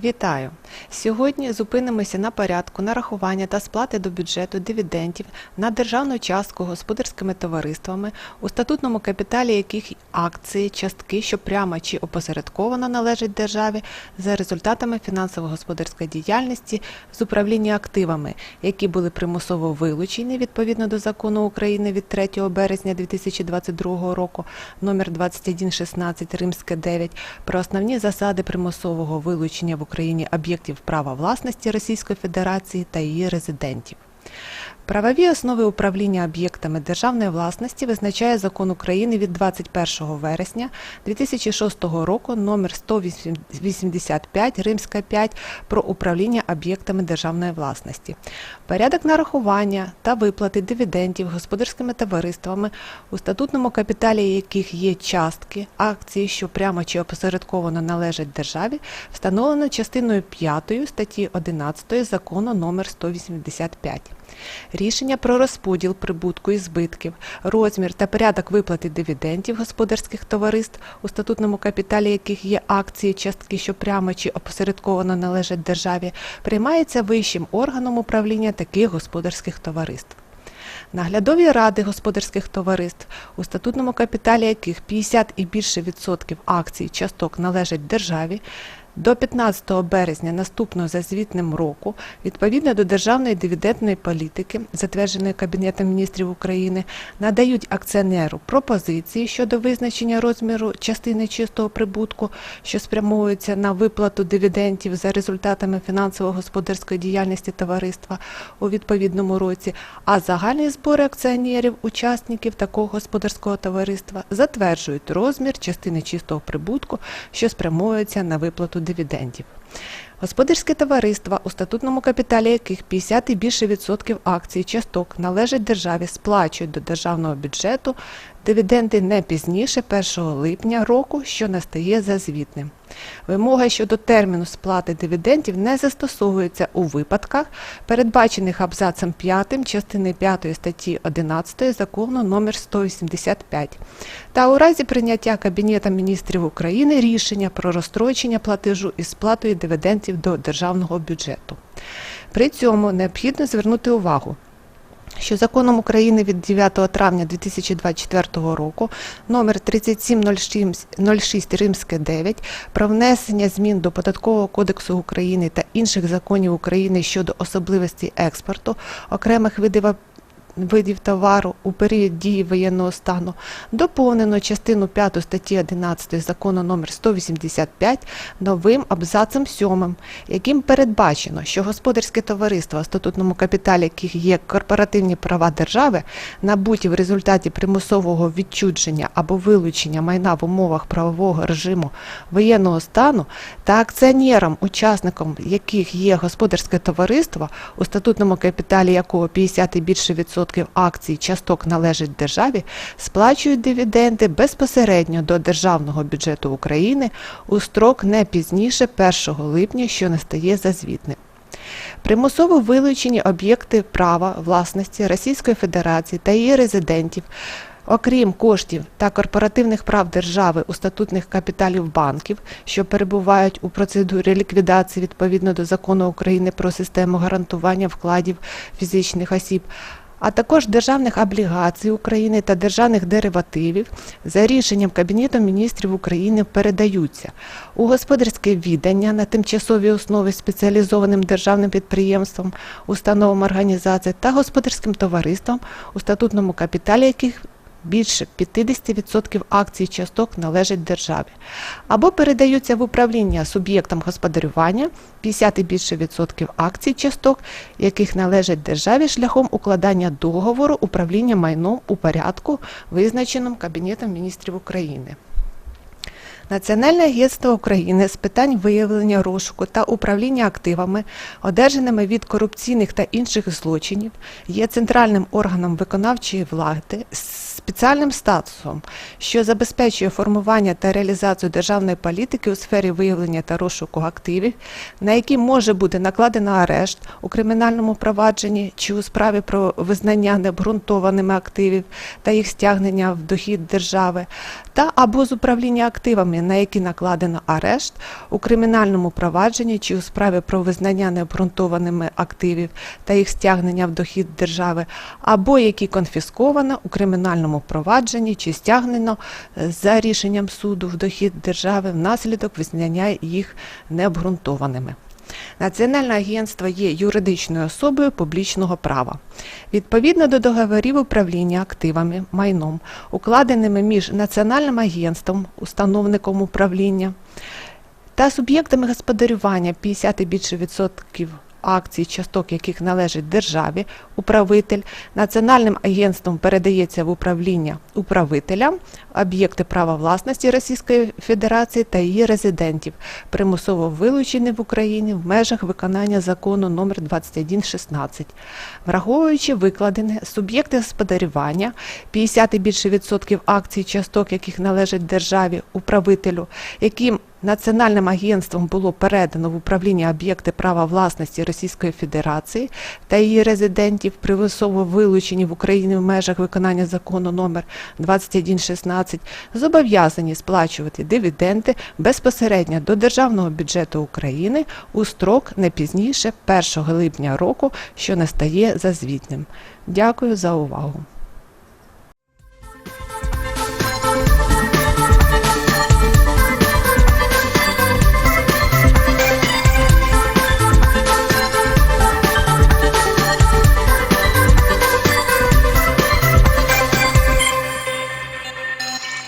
Вітаю! Сьогодні зупинимося на порядку нарахування та сплати до бюджету дивідендів на державну частку господарськими товариствами, у статутному капіталі яких акції, частки, що прямо чи опосередковано належать державі, за результатами фінансово-господарської діяльності з управління активами, які були примусово вилучені відповідно до закону України від 3 березня 2022 року номер 2116 Римське 9 про основні засади примусового вилучення в Україні об'єктів права власності Російської Федерації та її резидентів. Правові основи управління об'єктами державної власності визначає закон України від 21 вересня 2006 року номер 185 Римська 5 про управління об'єктами державної власності. Порядок нарахування та виплати дивідендів господарськими товариствами, у статутному капіталі яких є частки, акції, що прямо чи опосередковано належать державі, встановлено частиною 5 статті 11 закону номер 185. Рішення про розподіл прибутку і збитків, розмір та порядок виплати дивідендів господарських товариств, у статутному капіталі яких є акції, частки, що прямо чи опосередковано належать державі, приймається вищим органом управління таких господарських товариств. Наглядові ради господарських товариств, у статутному капіталі яких 50 і більше відсотків акцій часток належать державі, до 15 березня наступного за звітним року, відповідно до державної дивідендної політики, затвердженої Кабінетом міністрів України, надають акціонеру пропозиції щодо визначення розміру частини чистого прибутку, що спрямовується на виплату дивідендів за результатами фінансово-господарської діяльності товариства у відповідному році, а загальні збори акціонерів, учасників такого господарського товариства затверджують розмір частини чистого прибутку, що спрямовується на виплату дивідендів. Господарські товариства, у статутному капіталі яких 50 і більше відсотків акцій часток належать державі, сплачують до державного бюджету дивіденди не пізніше 1 липня року, що настає за звітним. Вимога щодо терміну сплати дивідендів не застосовується у випадках, передбачених абзацем 5 частини 5 статті 11 закону номер 185 та у разі прийняття Кабінетом міністрів України рішення про розстрочення платежу із сплатою дивідендів до державного бюджету. При цьому необхідно звернути увагу, що законом України від 9 травня 2024 року номер 3706 Римське 9 про внесення змін до Податкового кодексу України та інших законів України щодо особливостей експорту окремих видів видів товару у період дії воєнного стану доповнено частину 5 статті 11 закону номер 185 новим абзацем 7, яким передбачено, що господарське товариство, в статутному капіталі яких є корпоративні права держави, набуті в результаті примусового відчудження або вилучення майна в умовах правового режиму воєнного стану та акціонерам, учасником яких є господарське товариство, у статутному капіталі якого 50 і більше відсотків акцій часток належить державі, сплачують дивіденди безпосередньо до державного бюджету України у строк не пізніше 1 липня, що настає за звітним. Примусово вилучені об'єкти права власності Російської Федерації та її резидентів, окрім коштів та корпоративних прав держави у статутних капіталів банків, що перебувають у процедурі ліквідації відповідно до закону України про систему гарантування вкладів фізичних осіб. А також державних облігацій України та державних деривативів за рішенням Кабінету міністрів України передаються. У господарське віддання на тимчасовій основі спеціалізованим державним підприємством, установам організації та господарським товариствам, у статутному капіталі яких більше 50% акцій часток належать державі, або передаються в управління суб'єктам господарювання 50 і більше відсотків акцій часток, яких належать державі шляхом укладання договору управління майном у порядку, визначеному Кабінетом міністрів України. Національне агентство України з питань виявлення розшуку та управління активами, одержаними від корупційних та інших злочинів, є центральним органом виконавчої влади з спеціальним статусом, що забезпечує формування та реалізацію державної політики у сфері виявлення та розшуку активів, на які може бути накладено арешт у кримінальному провадженні чи у справі про визнання необґрунтованими активів та їх стягнення в дохід держави, та або з управління активами, на які накладено арешт у кримінальному провадженні чи у справі про визнання необґрунтованими активів та їх стягнення в дохід держави, або які конфісковано у кримінальному провадженні чи стягнено е, за рішенням суду в дохід держави внаслідок визнання їх необґрунтованими. Національне агентство є юридичною особою публічного права. Відповідно до договорів управління активами, майном, укладеними між Національним агентством, установником управління та суб'єктами господарювання 50 і більше відсотків акцій, часток яких належить державі, управитель, національним агентством передається в управління управителям, об'єкти права власності Російської Федерації та її резидентів, примусово вилучені в Україні в межах виконання закону номер 2116. Враховуючи викладене, суб'єкти господарювання, 50 і більше відсотків акцій, часток яких належить державі, управителю, яким Національним агентством було передано в управління об'єкти права власності Російської Федерації та її резидентів, примусово вилучені в Україні в межах виконання закону номер 2116, зобов'язані сплачувати дивіденди безпосередньо до Державного бюджету України у строк не пізніше 1 липня року, що не стає зазвітним. Дякую за увагу.